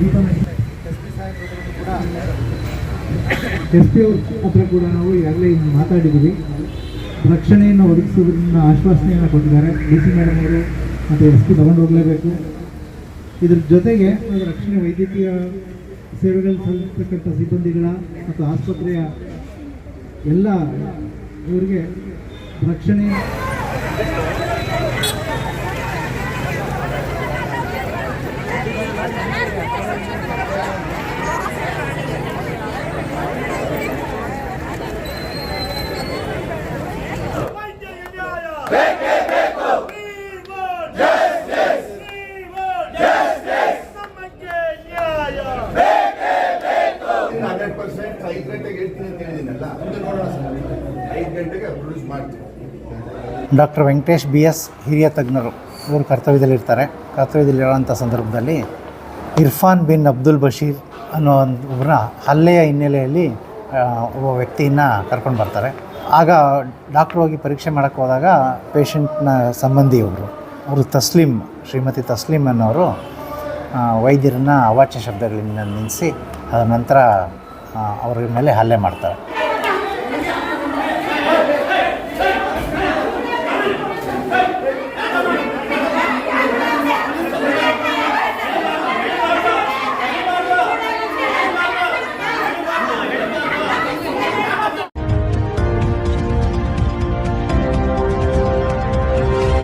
ದೀಪನ S P ಹತ್ರ ಕೂಡ ನಾವು ಈಗಾಗಲೇ ಮಾತಾಡಿದ್ದೀವಿ. ರಕ್ಷಣೆಯನ್ನು ಒದಗಿಸೋದ್ರಿಂದ ಆಶ್ವಾಸನೆಯನ್ನು ಕೊಟ್ಟಿದ್ದಾರೆ. ಡಿ ಸಿ ಮೇಡಮ್ ಅವರು ಮತ್ತು ಎಸ್ ಪಿ ತಗೊಂಡು ಹೋಗಲೇಬೇಕು. ಇದ್ರ ಜೊತೆಗೆ ರಕ್ಷಣೆ ವೈದ್ಯಕೀಯ ಸೇವೆಗಳು ಸಲ್ಲಿಸ್ತಕ್ಕಂಥ ಸಿಬ್ಬಂದಿಗಳ ಮತ್ತು ಆಸ್ಪತ್ರೆಯ ಎಲ್ಲ ಇವರಿಗೆ ರಕ್ಷಣೆ ಪರ್ಸೆಂಟ್ ಐದು ಗಂಟೆಗೆ ಹೇಳ್ತೀನಿ ಅಂತ ಹೇಳಿದ್ದೀನಲ್ಲ ಮುಂದೆ ನೋಡೋಣ ಸರ್. ಐದು ಗಂಟೆಗೆ ಪ್ರೊಡ್ಯೂಸ್ ಮಾಡ್ತೀನಿ ಡಾಕ್ಟರ್ ವೆಂಕಟೇಶ್ ಬಿ ಎಸ್ ಹಿರಿಯ ತಜ್ಞರು. ಇವರು ಕರ್ತವ್ಯದಲ್ಲಿರ್ತಾರೆ. ಕರ್ತವ್ಯದಲ್ಲಿರೋಂಥ ಸಂದರ್ಭದಲ್ಲಿ ಇರ್ಫಾನ್ ಬಿನ್ ಅಬ್ದುಲ್ ಬಶೀರ್ ಅನ್ನೋ ಒಂದು ಒಬ್ಬರ ಹಲ್ಲೆಯ ಹಿನ್ನೆಲೆಯಲ್ಲಿ ಒಬ್ಬ ವ್ಯಕ್ತಿಯನ್ನು ಕರ್ಕೊಂಡು ಬರ್ತಾರೆ. ಆಗ ಡಾಕ್ಟ್ರ್ ಹೋಗಿ ಪರೀಕ್ಷೆ ಮಾಡೋಕ್ಕೆ ಹೋದಾಗ ಪೇಷಂಟ್ನ ಸಂಬಂಧಿ ಒಬ್ಬರು ಅವರು ತಸ್ಲೀಂ, ಶ್ರೀಮತಿ ತಸ್ಲೀಂ ಅನ್ನೋರು ವೈದ್ಯರನ್ನು ಅವಾಚ್ಯ ಶಬ್ದಗಳಿಂದ ನಿಲ್ಲಿಸಿ ಅದರ ನಂತರ ಅವ್ರ ಮೇಲೆ ಹಲ್ಲೆ ಮಾಡ್ತಾರೆ.